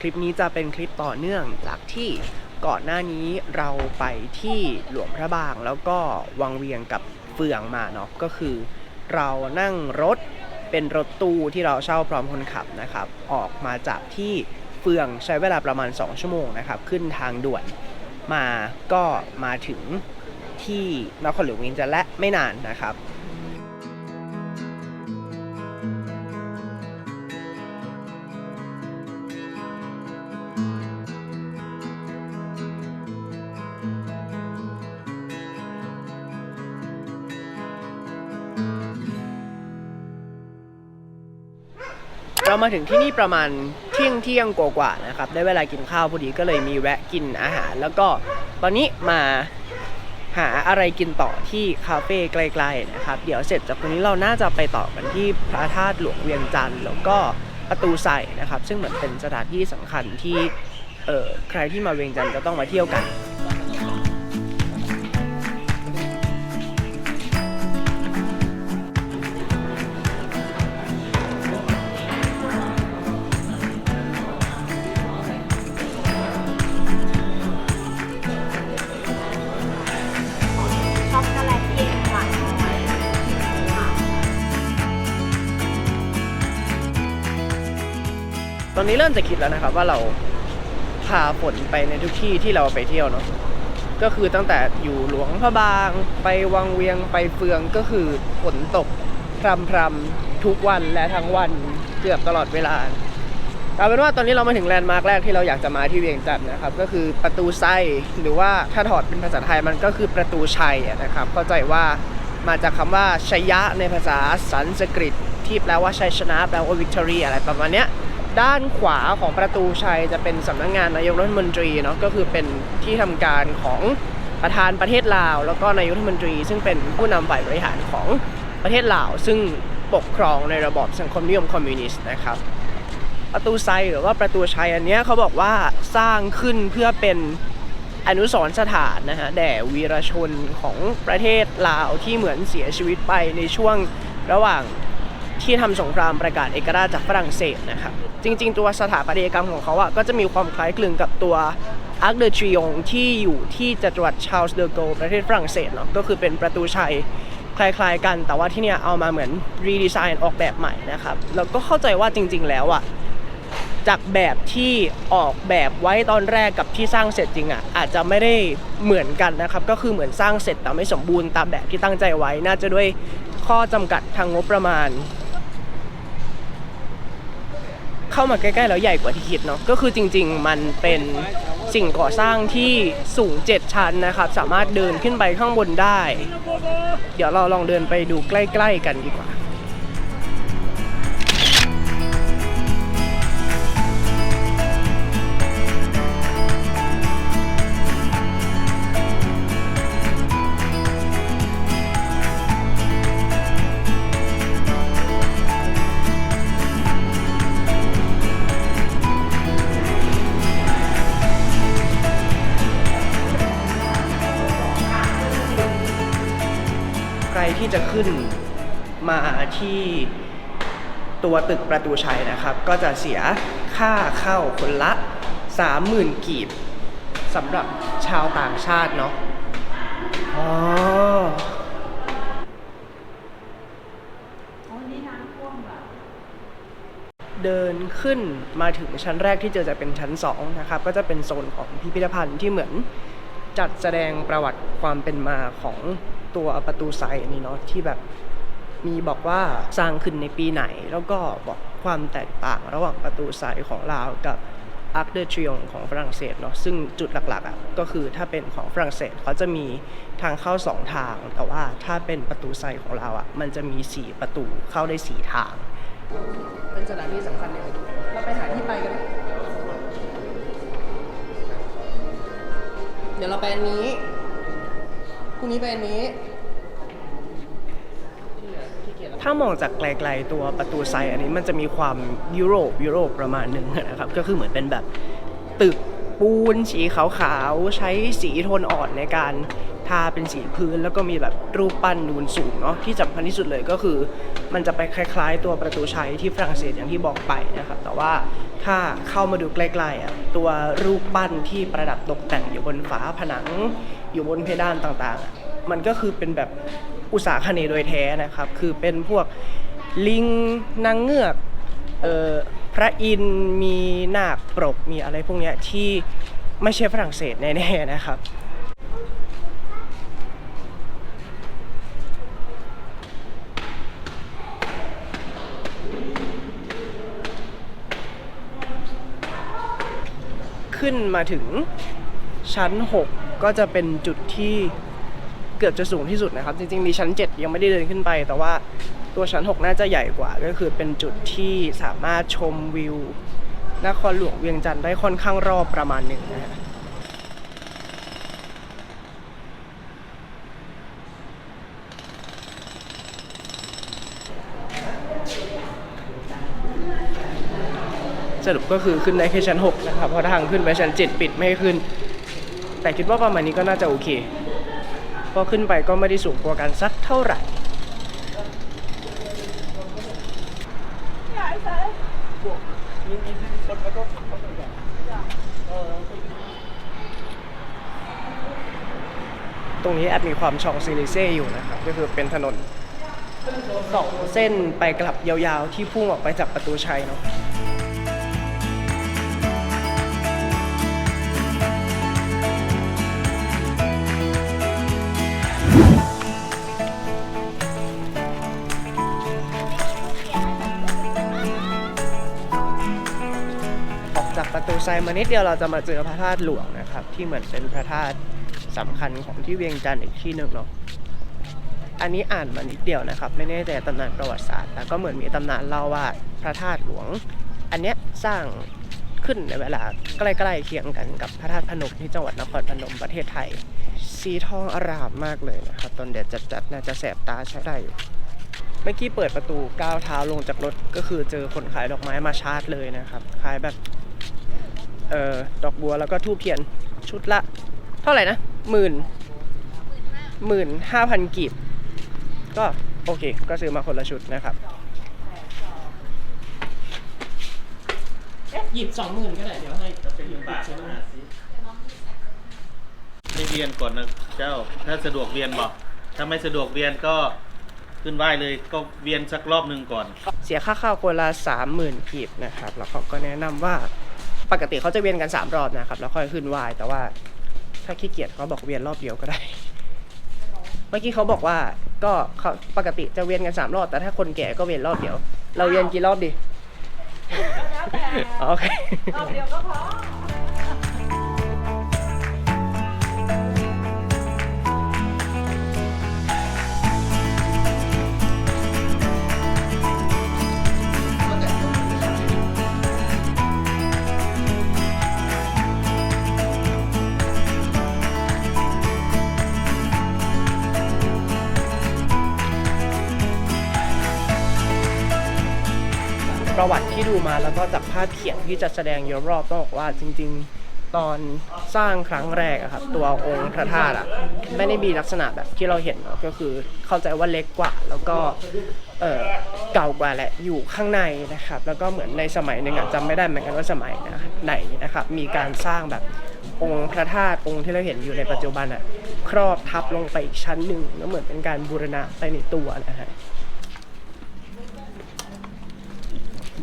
คลิปนี้จะเป็นคลิปต่อเนื่องจากที่ก่อนหน้านี้เราไปที่หลวงพระบางแล้วก็วังเวียงกับเฟืองมาเนาะก็คือ เรานั่งรถเป็นรถตู้ที่เราเช่าพร้อมคนขับนะครับ ออกมาจากที่เฟืองใช้เวลาประมาณ 2 ชั่วโมงนะครับ ขึ้นทางด่วนมาก็มาถึงที่นครหลวงเวียงจันทร์และไม่นานนะครับ มาถึงที่นี่ประมาณเที่ยงเที่ยงกว่าๆนะครับ ได้เวลากินข้าวพอดีก็เลยมีแวะกินอาหาร แล้วก็ตอนนี้มาหาอะไรกินต่อที่คาเฟ่ใกล้ๆนะครับ เดี๋ยวเสร็จจากตรงนี้เราน่าจะไปต่อกันที่พระธาตุหลวงเวียงจันทร์แล้วก็ประตูใส่นะครับ ซึ่งเหมือนเป็นสถานที่สำคัญที่เออใครที่มาเวียงจันทร์จะต้องมาเที่ยวกัน มจะคิดแล้วนะครับ ว่าเราพาฝนไปในทุกที่ที่เราไปเที่ยวเนาะก็คือตั้งแต่อยู่หลวงพระบาง ไปวังเวียงไปเฟืองก็คือฝนตกพรำพรำทุกวันและทั้งวันเกือบตลอดเวลาเอาเป็นว่าตอนนี้เรามาถึงแลนด์มาร์คแรกที่เราอยากจะมาที่เวียงจันทร์นะครับ ก็คือประตูไส้หรือว่าถ้าถอดเป็นภาษาไทยมันก็คือประตูชัยนะครับ เข้าใจว่ามาจากคำว่าชัยยะในภาษาสันสกฤตที่แปลว่าชัยชนะแปลว่า victory อะไรประมาณเนี้ย ด้านขวาของประตูชัยจะเป็นสำนักงานนายกรัฐมนตรีเนาะก็คือเป็นที่ทำการของประธานประเทศลาว แล้วก็นายกรัฐมนตรี ซึ่งเป็นผู้นำฝ่ายบริหารของประเทศลาว ซึ่งปกครองในระบอบสังคมนิยมคอมมิวนิสต์นะครับ ประตูไซหรือว่าประตูชัยอันนี้เขาบอกว่าสร้างขึ้นเพื่อเป็นอนุสรณ์สถานนะฮะแด่วีรชนของประเทศลาวที่เหมือนเสียชีวิตไปในช่วงระหว่าง ที่ทำสงครามประกาศเอกราชจากฝรั่งเศสนะครับ จริง ๆ ตัวสถาปัตยกรรมของเขาอะก็จะมีความคล้ายคลึงกับตัวอาร์คเดอทริองที่อยู่ที่จัตุรัสชาร์ลส์เดอโกประเทศฝรั่งเศสเนาะก็คือเป็นประตูชัยคล้ายๆกัน แต่ว่าที่เนี่ยเอามาเหมือนรีดีไซน์ออกแบบใหม่นะครับแล้วก็เข้าใจว่าจริง ๆ แล้วอะจากแบบที่ออกแบบไว้ตอนแรกกับที่สร้างเสร็จจริงอะอาจจะไม่ได้เหมือนกันนะครับ ก็คือเหมือนสร้างเสร็จแต่ไม่สมบูรณ์ตามแบบที่ตั้งใจไว้ น่าจะด้วยข้อจำกัดทางงบประมาณ เข้ามาใกล้ๆแล้วใหญ่กว่าที่คิดเนาะก็คือจริง ๆ มันเป็นสิ่งก่อสร้างที่สูง 7 ชั้นนะครับ สามารถเดินขึ้นไปข้างบนได้ เดี๋ยวเราลองเดินไปดูใกล้ ๆ กันดีกว่า ที่จะขึ้นมาที่ตัวตึกประตูชัยนะครับ ก็จะเสียค่าเข้าคนละ 30,000 กีบสำหรับชาวต่างชาติเนาะอ๋อเดินขึ้นมาถึงชั้นแรกที่เจอจะเป็นชั้น2นะครับก็จะเป็นโซนของพิพิธภัณฑ์ที่เหมือนจัดแสดงประวัติความเป็นมาของ ตัวประตูไซอันนี้เนาะที่แบบมีบอกว่าสร้างขึ้นในปีไหน แล้วก็บอกความแตกต่างระหว่างประตูไซของลาวกับอาร์คเดอทริองของฝรั่งเศสเนาะซึ่งจุดหลักๆอะก็คือถ้าเป็นของฝรั่งเศสเขาจะมีทางเข้า 2 ทาง แต่ว่าถ้าเป็นประตูไซของเราอะมันจะมี 4 ประตูเข้าได้ 4 ทาง เป็นสถานที่สำคัญเลยเราไปหาที่ไปกัน เดี๋ยวเราไปอันนี้พรุ่งนี้ไปอันนี้ ถ้ามองจากไกลๆตัวประตูไซอันนี้มันจะมีความยุโรปยุโรปประมาณหนึ่งนะครับก็คือเหมือนเป็นแบบตึกปูนสีขาวๆใช้สีโทนอ่อนในการทาเป็นสีพื้น แล้วก็มีแบบรูปปั้นนูนสูงเนาะที่สำคัญที่สุดเลยก็คือ มันจะไปคล้าย ๆ ตัวประตูชัยที่ฝรั่งเศสอย่างที่บอกไปนะครับแต่ว่าถ้าเข้ามาดูใกล้ๆอะตัวรูปปั้นที่ประดับตกแต่งอยู่บนฝาผนังอยู่บนเพดานต่างๆ มันก็คือเป็นแบบ อุตสาคเนโดยแท้นะครับ คือเป็นพวกลิงนางเงือกออพระอินมีนาคปรกมีอะไรพวกนี้ที่ไม่ใช่ฝรั่งเศสแน่ๆนะครับขึ้นมาถึงชั้น 6 ก็จะเป็นจุดที่ เกือบจะสูงที่สุดนะครับ จริงๆ มีชั้น 7 ยังไม่ได้เดินขึ้นไป แต่ว่าตัวชั้น 6 น่าจะใหญ่กว่า ก็คือเป็นจุดที่สามารถชมวิวนครหลวงเวียงจันทร์ได้ค่อนข้างรอบประมาณหนึ่งนะฮะสรุปก็คือขึ้นได้แค่ชั้น 6 นะครับ เพราะทางขึ้นไปชั้น 7 ปิดไม่ให้ขึ้น แต่คิดว่าประมาณนี้ก็น่าจะโอเค พราะขึ้นไปก็ไม่ได้สูงกว่ากันสักเท่าไหร่ ตรงนี้แอบมีความชองซิลิเซ่อยู่นะครับ ก็คือเป็นถนนสองเส้นไปกลับยาวๆ ที่พุ่งออกไปจากประตูชัยเนาะ ประตูไซมานิดเดียวเราจะมาเจอพระธาตุหลวงนะครับ ที่เหมือนเป็นพระธาตุสำคัญของที่เวียงจันทร์อีกที่หนึ่งเนาะอันนี้อ่านมานิดเดียวนะครับ ไม่แน่ใจตำนานประวัติศาสตร์แต่ก็เหมือนมีตำนานเล่าว่าพระธาตุหลวง อันเนี้ยสร้างขึ้นในเวลาใกล้ๆเคียงกันกับพระธาตุพนมที่จังหวัดนครพนมประเทศไทย สีทองอร่ามมากเลยนะครับตอนแดดจัดๆน่าจะแสบตาใช้ได้อยู่เมื่อกี้เปิดประตูก้าวเท้าลงจากรถก็คือเจอคนขายดอกไม้มาชาร์จเลยนะครับขายแบบ เอ่อดอกบัวแล้วก็ทูบเทียนชุดละ เท่าไหร่นะหมื่นหมื่นห้าพันกีบ ก็โอเค ก็ซื้อมาคนละชุดนะครับ หยิบสองหมื่นก็ได้ เดี๋ยวให้เป็นบาทนะให้เวียนก่อนนะเจ้า ถ้าสะดวกเวียนบอกถ้าไม่สะดวกเวียนก็ขึ้นไหว้เลยก็เวียนสักรอบหนึ่งก่อน เสียค่าข้าวคนละสามหมื่นกีบนะครับ แล้วเขาก็แนะนำว่า ปกติเขาจะเวียนกันสามรอบนะครับแล้วค่อยขึ้นไหว้แต่ว่าถ้าขี้เกียจเขาบอกเวียนรอบเดียวก็ได้ เมื่อกี้เขาบอกว่าก็เขาปกติจะเวียนกันสามรอบ แต่ถ้าคนแก่ก็เวียนรอบเดียว เราเวียนกี่รอบดีอ๋อโอเค รอบเดียวก็พอ มาแล้วก็จากภาพเขียนที่จะแสดงอยู่รอบต้องบอกว่าจริง ๆตอนสร้างครั้งแรกอะครับตัวองค์พระธาตุอะไม่ได้มีลักษณะแบบที่เราเห็นเนาะก็คือเข้าใจว่าเล็กกว่า แล้วก็เอ่อเก่ากว่าแหละอยู่ข้างในนะครับ แล้วก็เหมือนในสมัยหนึ่งอะจำไม่ได้เหมือนกันว่าสมัยไหนนะครับ มีการสร้างแบบองค์พระธาตุองค์ที่เราเห็นอยู่ในปัจจุบันอะครอบทับลงไปอีกชั้นหนึ่งแล้วเหมือนเป็นการบูรณะไปในตัวนะฮะ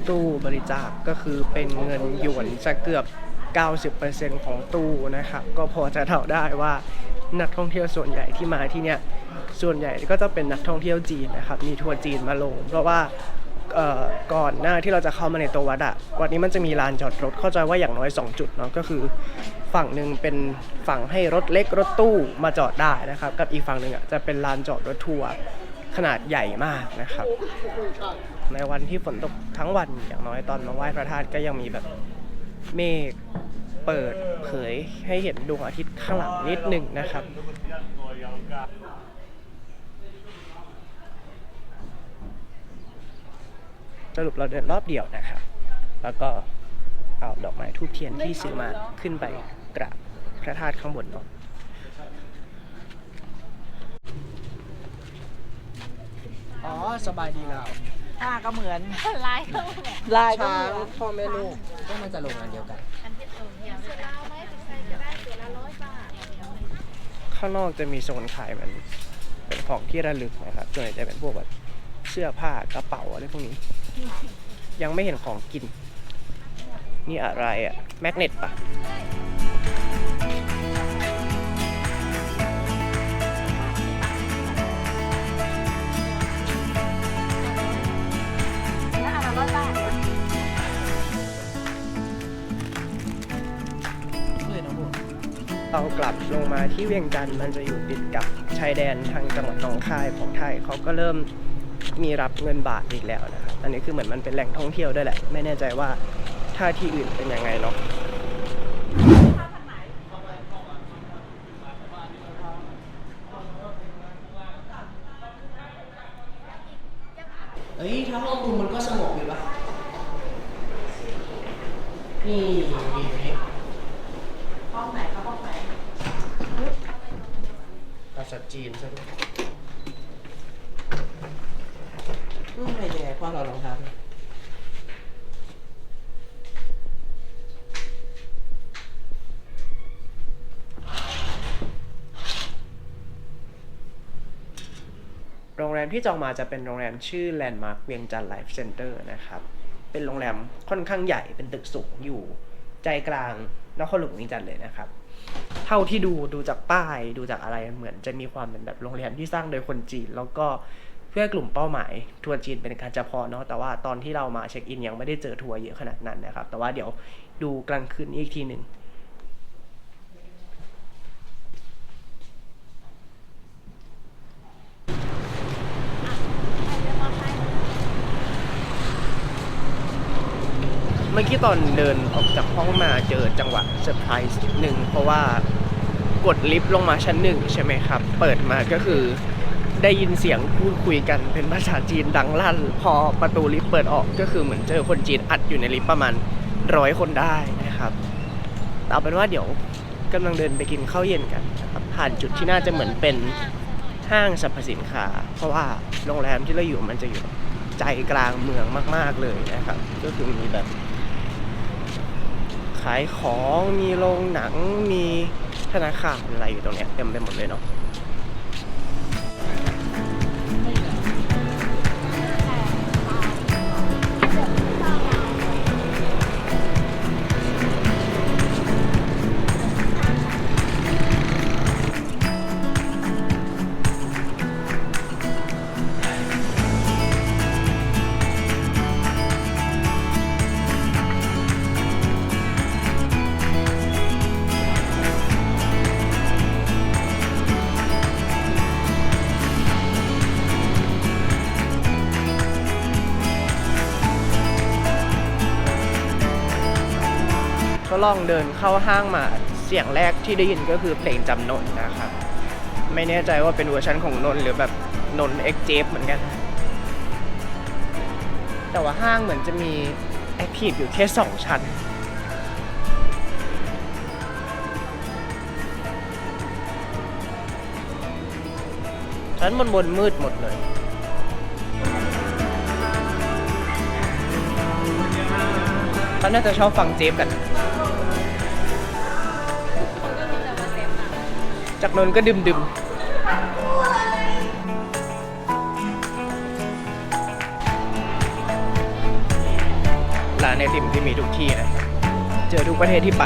ตู้บริจาคก็คือเป็นเงินหยวนจะเกือบ 90%ของตู้นะครับ ก็พอจะเดาได้ว่านักท่องเที่ยวส่วนใหญ่ที่มาที่เนี่ยส่วนใหญ่ก็จะเป็นนักท่องเที่ยวจีนนะครับ มีทัวร์จีนมาลง เพราะว่าก่อนหน้าที่เราจะเข้ามาในตัววัดอะวัดนี้มันจะมีลานจอดรถเข้าใจว่าอย่างน้อย 2 จุดเนาะก็คือ ฝั่งหนึ่งเป็นฝั่งให้รถเล็กรถตู้มาจอดได้นะครับ กับอีกฝั่งหนึ่งอะจะเป็นลานจอดรถทัวร์ ขนาดใหญ่มากนะครับ ในวันที่ฝนตกทั้งวันอย่างน้อยตอนมาไหว้พระธาตุก็ยังมีแบบเมฆเปิดเผยให้เห็นดวงอาทิตย์ข้างหลังนิดหนึ่งนะครับสรุปเราเดินรอบเดียวนะครับ แล้วก็เอาดอกไม้ทูบเทียนที่ซื้อมาขึ้นไปกราบพระธาตุข้างบนเนาะ อ๋อ สบายดีแล้วผ้าก็เหมือนลายก็เหมือนลายก็ช้าเหงมือนพ่อแม่ลูกก็มันจะลงอันเดียวกัน อันที่ตรงเดียวเลยเอาไหมถึงใครจะได้ตัวละร้อยบาทข้างนอกจะมีโซนขายมันเป็นของที่ระลึกนะครับส่วนใหญ่จะเป็นพวกแบบเสื้อผ้ากระเป๋าอะไรพวกนี้ ยังไม่เห็นของกิน นี่อะไรอะแมกเนตปะ เรากลับลงมาที่เวียงจันทร์มันจะอยู่ติดกับชายแดนทางจังหวัดหนองคายของไทยเขาก็เริ่มมีรับเงินบาทอีกแล้วนะครับอันนี้คือเหมือนมันเป็นแหล่งท่องเที่ยวด้วยแหละ ไม่แน่ใจว่าถ้าที่อื่นเป็นยังไงเนาะเอ้ยถ้าห้องมุมมันก็สงบอยู่ปะนี่มีอยู่นี่ ห้องไหนครับห้องไหน ภาจีนซะด้วยอืมไม่ยังไงพ่อเราลองทำโรงแรมที่จองมาจะเป็นโรงแรมชื่อ Landmark เวียงจันทร์ไลฟ์เซ็นเตอร์นะครับ เป็นโรงแรมค่อนข้างใหญ่เป็นตึกสูงอยู่ใจกลางนครหลวงเวียงจันทร์เลยนะครับ เท่าที่ดูดูจากป้ายดูจากอะไรเหมือนจะมีความเป็นแบบโรงแรมที่สร้างโดยคนจีน แล้วก็เพื่อกลุ่มเป้าหมายทัวร์จีนเป็นการเฉพาะเนาะแต่ว่าตอนที่เรามาเช็คอินยังไม่ได้เจอทัวร์เยอะขนาดนั้นนะครับ แต่ว่าเดี๋ยวดูกลางคืนอีกทีหนึ่ง เมื่อกี้ตอนเดินออกจากห้องมาเจอจังหวะเซอร์ไพรส์นิดนึงเพราะว่ากดลิฟต์ลงมาชั้นหนึ่งใช่ไหมครับ เปิดมาก็คือได้ยินเสียงพูดคุยกันเป็นภาษาจีนดังลั่น พอประตูลิฟต์เปิดออกก็คือเหมือนเจอคนจีนอัดอยู่ในลิฟต์ประมาณร้อยคนได้นะครับเอาเป็นว่าเดี๋ยวกำลังเดินไปกินข้าวเย็นกันนะครับผ่านจุดที่น่าจะเหมือนเป็นห้างสรรพสินค้า เพราะว่าโรงแรมที่เราอยู่มันจะอยู่ใจกลางเมืองมาก ๆเลยนะครับ ก็คือมีแบบ ขายของ มีโรงหนัง มีธนาคารอะไรอยู่ตรงเนี้ยเต็มไปหมดเลยเนาะ ลองเดินเข้าห้างมาเสียงแรกที่ได้ยินก็คือเพลงจำนนนะครับ ไม่แน่ใจว่าเป็นเวอร์ชันของนนหรือแบบนนเอ็กเจฟเหมือนกัน แต่ว่าห้างเหมือนจะมีแอคทีฟอยู่แค่2ชั้นชั้นบนบนมืดหมดเลยเขาน่าจะชอบฟังเจฟกัน จากนนท์ก็ดึมดึมร้านไอติมที่มีทุกที่นะ เจอทุกประเทศที่ไป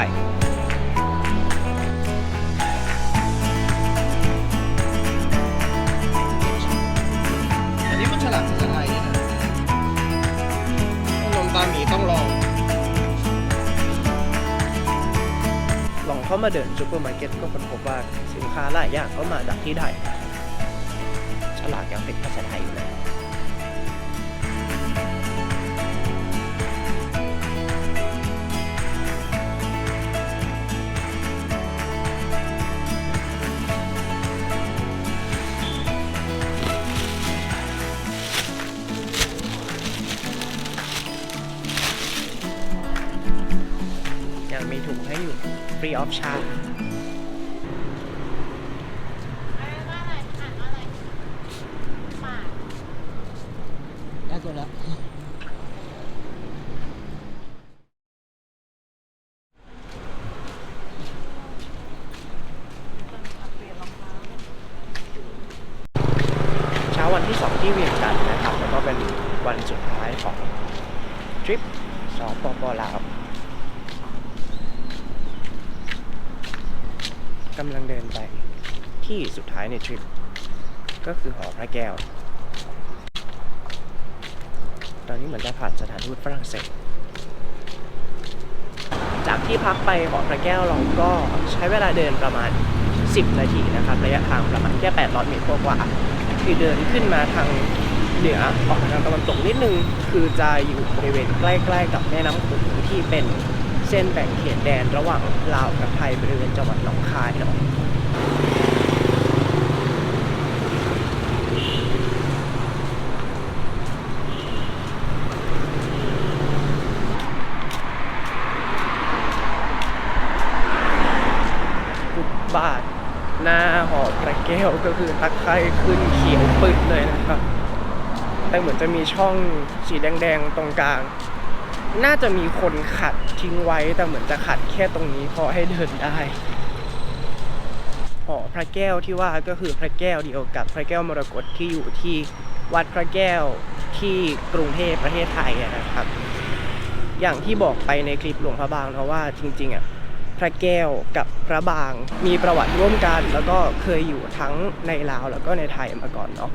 อันนี้มันฉลากภาษาไทยเนี่ยนมตามีต้องลอง ลองเข้ามาเดินซูเปอร์มาร์เก็ตก็ค้นพบว่าสิ ค้าหลายอย่างก็มาจากที่ไทยฉลากยังเป็นภาษาไทยอยู่เลยยังมีถุงให้อยู่ free of charge ว่าอะไรอ่านว่าอะไรหมาก น่า ตัวแล้ว เช้าวันที่ 2 ที่เวียงจันทร์นะครับ แล้วก็เป็นวันสุดท้ายของทริปสปปลาวกำลังเดินไปที่สุดท้ายในทริป ก็คือหอพระแก้ว ตอนนี้เหมือนจะผ่านสถานทูตฝรั่งเศส จากที่พักไปหอพระแก้วเราก็ใช้เวลาเดินประมาณ 10 นาทีนะครับระยะทางประมาณแค่800เมตรกว่าคือเดินขึ้นมาทางเหนือออกทางตะวันตกนิดนึง คือจะอยู่บริเวณใกล้ๆกับแม่น้ำโขงที่เป็นเส้นแบ่งเขตแดนระหว่างลาวกับไทยบริเวณจังหวัดหนองคายเนาะ ฟุตบาทหน้าหอพระแก้วก็คือตะไคร่ขึ้นเขียวปึดเลยนะครับ แต่เหมือนจะมีช่องสีแดงๆตรงกลาง น่าจะมีคนขัดทิ้งไว้แต่เหมือนจะขัดแค่ตรงนี้พอให้เดินได้หอพระแก้วที่ว่าก็คือพระแก้วเดียวกับพระแก้วมรกตที่อยู่ที่วัดพระแก้วที่กรุงเทพประเทศไทยนะครับ อย่างที่บอกไปในคลิปหลวงพระบางนะว่าจริงๆอะ พระแก้วกับพระบาง มีประวัติร่วมกัน แล้วก็เคยอยู่ทั้งในลาวแล้วก็ในไทยมาก่อนเนาะ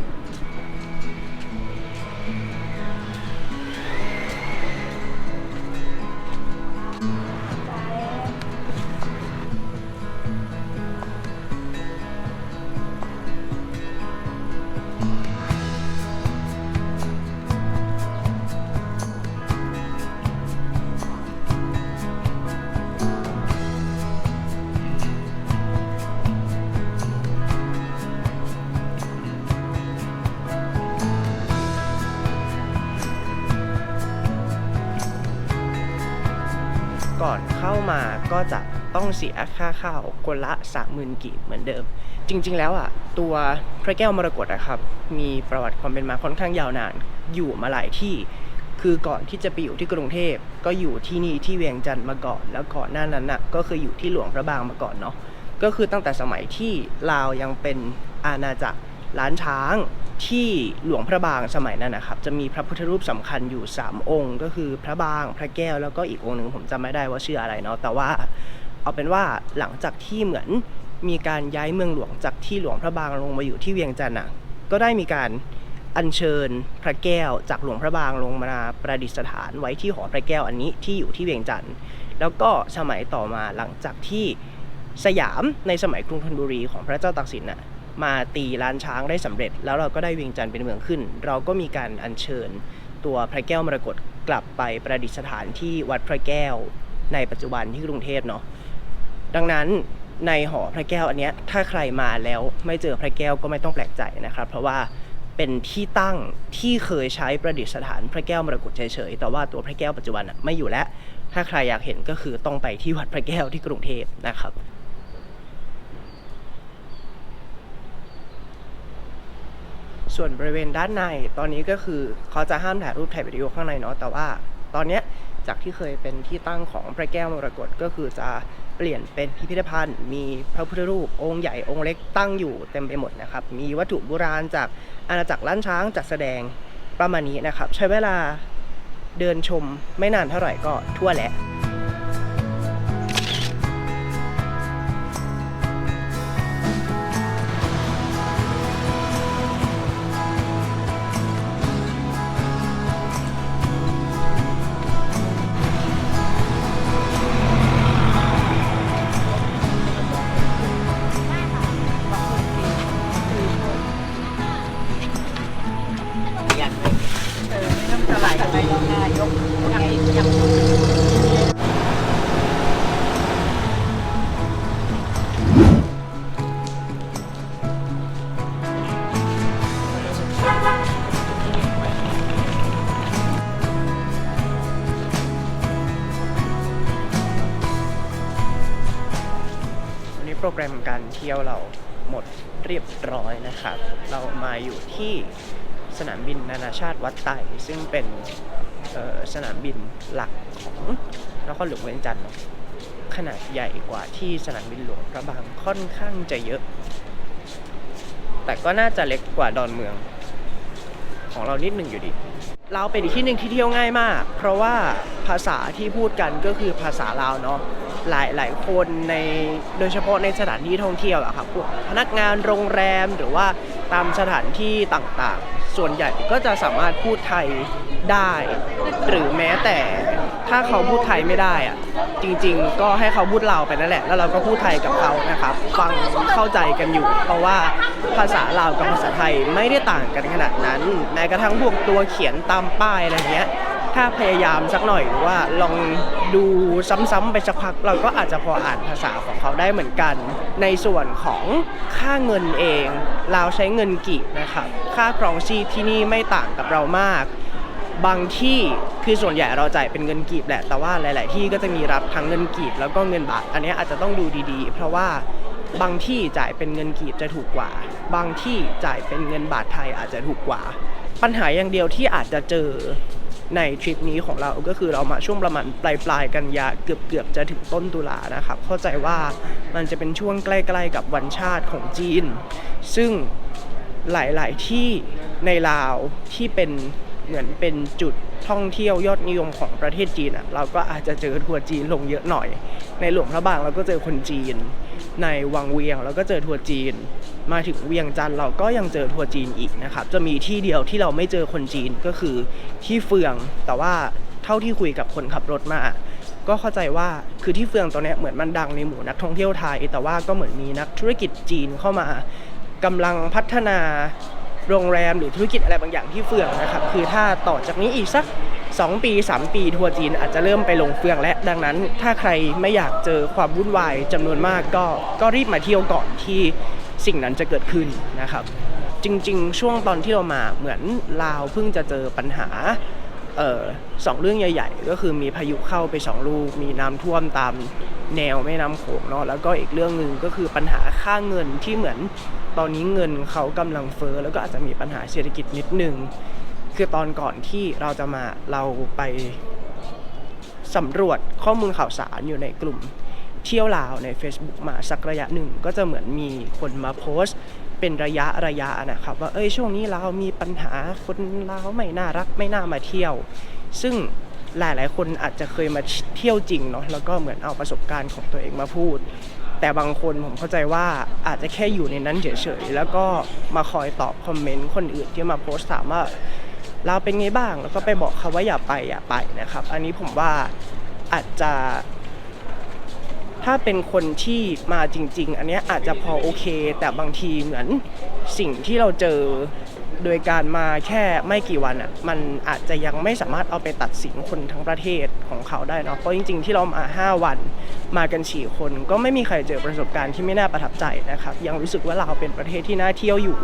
เข้ามาก็จะต้องเสียค่าเข้าคนละ 30,000กีบเหมือนเดิม จริง ๆ แล้วอะตัวพระแก้วมรกตนะครับ มีประวัติความเป็นมาค่อนข้างยาวนาน อยู่มาหลายที่ คือก่อนที่จะไปอยู่ที่กรุงเทพก็อยู่ที่นี่ที่เวียงจันทร์มาก่อน แล้วก่อนหน้านั้นน่ะก็คืออยู่ที่หลวงพระบางมาก่อนเนาะก็คือตั้งแต่สมัยที่ลาวยังเป็นอาณาจักร ล้านช้างที่หลวงพระบางสมัยนั้นนะครับ จะมีพระพุทธรูปสำคัญอยู่ 3 องค์ ก็คือพระบางพระแก้วแล้วก็อีกองค์หนึ่งผมจำไม่ได้ว่าชื่ออะไรเนาะแต่ว่าเอาเป็นว่าหลังจากที่เหมือนมีการย้ายเมืองหลวงจากที่หลวงพระบางลงมาอยู่ที่เวียงจันทร์อะก็ได้มีการอัญเชิญพระแก้วจากหลวงพระบางลงมาประดิษฐานไว้ที่หอพระแก้วอันนี้ที่อยู่ที่เวียงจันทร์แล้วก็สมัยต่อมาหลังจากที่สยามในสมัยกรุงธนบุรีของพระเจ้าตากสินน่ะ มาตีล้านช้างได้สำเร็จ แล้วเราก็ได้เวียงจันทร์เป็นเมืองขึ้น เราก็มีการอัญเชิญ ตัวพระแก้วมรกตกลับไปประดิษฐานที่วัดพระแก้วในปัจจุบันที่กรุงเทพเนาะดังนั้นในหอพระแก้วอันเนี้ยถ้าใครมาแล้วไม่เจอพระแก้วก็ไม่ต้องแปลกใจนะครับ เพราะว่าเป็นที่ตั้งที่เคยใช้ประดิษฐานพระแก้วมรกตเฉยๆ แต่ว่าตัวพระแก้วปัจจุบันอะไม่อยู่แล้ว ถ้าใครอยากเห็นก็คือต้องไปที่วัดพระแก้วที่กรุงเทพนะครับ ส่วนบริเวณด้านในตอนนี้ก็คือเขาจะห้ามถ่ายรูปถ่ายวิดีโอข้างในเนาะแต่ว่าตอนเนี้ยจากที่เคยเป็นที่ตั้งของพระแก้วมรกตก็คือจะเปลี่ยนเป็นพิพิธภัณฑ์ มีพระพุทธรูปองค์ใหญ่องค์เล็กตั้งอยู่เต็มไปหมดนะครับ มีวัตถุโบราณจากอาณาจักรล้านช้างจัดแสดงประมาณนี้นะครับ ใช้เวลาเดินชมไม่นานเท่าไหร่ก็ทั่วแหละ นายกยังยังวันนี้โปรแกรมการเที่ยวเราหมดเรียบร้อยนะครับ เรามาอยู่ที่สนามบินนานาชาติวัดไต่ซึ่งเป็น สนามบินหลักของนครหลวงเวียงจันทร์ขนาดใหญ่กว่าที่สนามบินหลวงพระบางค่อนข้างจะเยอะ แต่ก็น่าจะเล็กกว่าดอนเมือง ของเรานิดหนึ่งอยู่ดี เราเป็นอีกที่หนึ่งที่เที่ยวง่ายมาก เพราะว่าภาษาที่พูดกันก็คือภาษาลาวเนาะหลายหลายคนในโดยเฉพาะในสถานที่ท่องเที่ยวอะครับพวกพนักงานโรงแรมหรือว่าตามสถานที่ต่างๆ ส่วนใหญ่ก็จะสามารถพูดไทยได้ หรือแม้แต่ถ้าเขาพูดไทยไม่ได้อะจริง ๆ ก็ให้เขาพูดลาวไปนั่นแหละ แล้วเราก็พูดไทยกับเขานะครับฟังเข้าใจกันอยู่ เพราะว่าภาษาลาวกับภาษาไทยไม่ได้ต่างกันขนาดนั้นแม้กระทั่งพวกตัวเขียนตามป้ายอะไรเงี้ย ถ้าพยายามสักหน่อยหรือว่าลองดูซ้ำๆไปสักพัก เราก็อาจจะพออ่านภาษาของเขาได้เหมือนกัน ในส่วนของค่าเงินเองเราใช้เงินกีบนะครับค่าครองชีพที่นี่ไม่ต่างกับเรามาก บางที่คือส่วนใหญ่เราจ่ายเป็นเงินกีบแหละแต่ว่าหลาย ๆ ที่ก็จะมีรับทั้งเงินกีบแล้วก็เงินบาทอันนี้อาจจะต้องดูดีๆ เพราะว่าบางที่จ่ายเป็นเงินกีบจะถูกกว่า บางที่จ่ายเป็นเงินบาทไทยอาจจะถูกกว่า ปัญหาอย่างเดียวที่อาจจะเจอ ในทริปนี้ของเราก็คือเรามาช่วงประมาณปลายปลายๆกันยาเกือบเกือบๆจะถึงต้นตุลานะครับ เข้าใจว่ามันจะเป็นช่วงใกล้ๆกับวันชาติของจีน ซึ่งหลายๆที่ในลาวที่เป็นเหมือนเป็นจุดท่องเที่ยวยอดนิยมของประเทศจีนอะเราก็อาจจะเจอทัวร์จีนลงเยอะหน่อย ในหลวงพระบางเราก็เจอคนจีน ในวังเวียงเราก็เจอทัวร์จีน มาถึงเวียงจันทร์เราก็ยังเจอทัวร์จีนอีกนะครับจะมีที่เดียวที่เราไม่เจอคนจีนก็คือที่เฟืองแต่ว่าเท่าที่คุยกับคนขับรถมาก็เข้าใจว่าคือที่เฟืองตอนนี้เหมือนมันดังในหมู่นักท่องเที่ยวไทย แต่ว่าก็เหมือนมีนักธุรกิจจีนเข้ามากำลังพัฒนาโรงแรมหรือธุรกิจอะไรบางอย่างที่เฟืองนะครับ คือถ้าต่อจากนี้อีกสัก 2 ปี 3 ปีทัวร์จีนอาจจะเริ่มไปลงเฟืองและดังนั้น ถ้าใครไม่อยากเจอความวุ่นวายจำนวนมากก็ก็รีบมาเที่ยวก่อนที่สิ่งนั้นจะเกิดขึ้นนะครับ จริง ๆ ช่วงตอนที่เรามาเหมือนลาวเพิ่งจะเจอปัญหาออสองเรื่องใหญ่ ๆ ก็คือมีพายุเข้าไปสองลูก มีน้ำท่วมตามแนวแม่น้ำโขงเนาะแล้วก็อีกเรื่องหนึ่งก็คือปัญหาค่าเงินที่เหมือนตอนนี้เงินเขากำลังเฟ้อแล้วก็อาจจะมีปัญหาเศรษฐกิจนิดนึง คือตอนก่อนที่เราจะมาเราไปสำรวจข้อมูลข่าวสารอยู่ในกลุ่มเที่ยวลาวใน Facebook มาสักระยะหนึ่ง ก็จะเหมือนมีคนมาโพสต์เป็นระยะระยะนะครับว่าเอ้ยช่วงนี้เราวมีปัญหาคนลาวไม่น่ารักไม่น่ามาเที่ยว ซึ่งหลายๆ คนอาจจะเคยมาเที่ยวจริงเนาะแล้วก็เหมือนเอาประสบการณ์ของตัวเองมาพูด แต่บางคนผมเข้าใจว่าอาจจะแค่อยู่ในนั้นเฉยๆแล้วก็มาคอยตอบคอมเมนต์คนอื่นที่มาโพสต์ถามว่า เราเป็นไงบ้าง แล้วก็ไปบอกเขาว่าอย่าไปอย่าไปนะครับ อันนี้ผมว่าอาจจะถ้าเป็นคนที่มาจริง ๆ อันนี้อาจจะพอโอเค แต่บางทีเหมือนสิ่งที่เราเจอโดยการมาแค่ไม่กี่วันอะมันอาจจะยังไม่สามารถเอาไปตัดสินคนทั้งประเทศของเขาได้เนาะเพราะจริง ๆ ที่เรามา 5 วัน มากันสี่คน ก็ไม่มีใครเจอประสบการณ์ที่ไม่น่าประทับใจนะครับ ยังรู้สึกว่าเราเป็นประเทศที่น่าเที่ยวอยู่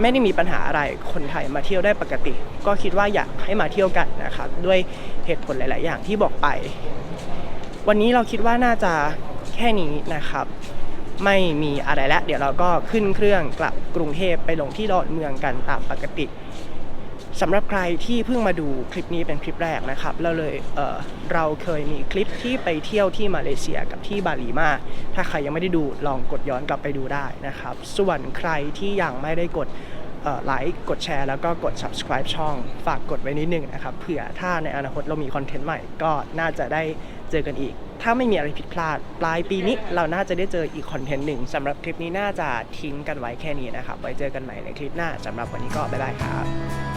ไม่ได้มีปัญหาอะไรคนไทยมาเที่ยวได้ปกติ ก็คิดว่าอยากให้มาเที่ยวกันนะครับ ด้วยเหตุผลหลาย ๆ อย่างที่บอกไป วันนี้เราคิดว่าน่าจะแค่นี้นะครับไม่มีอะไรแล้ว เดี๋ยวเราก็ขึ้นเครื่องกลับกรุงเทพไปลงที่ดอนเมืองกันตามปกติ สำหรับใครที่เพิ่งมาดูคลิปนี้เป็นคลิปแรกนะครับเราเลยเเราเคยมีคลิปที่ไปเที่ยวที่มาเลเซียกับที่บาหลีมา ถ้าใครยังไม่ได้ดูลองกดย้อนกลับไปดูได้นะครับ ส่วนใครที่ยังไม่ได้กดไลค์กดแชร์แล้วก็กด subscribe ช่อง ฝากกดไว้นิดนึงนะครับเผื่อถ้าในอนาคตเรามีคอนเทนต์ใหม่ก็น่าจะได้เจอกันอีก ถ้าไม่มีอะไรผิดพลาด ปลายปีนี้เราน่าจะได้เจออีกคอนเทนต์หนึ่งสำหรับคลิปนี้น่าจะทิ้งกันไว้แค่นี้นะครับ ไว้เจอกันใหม่ในคลิปหน้าสำหรับวันนี้ก็บ๊ายบายครับ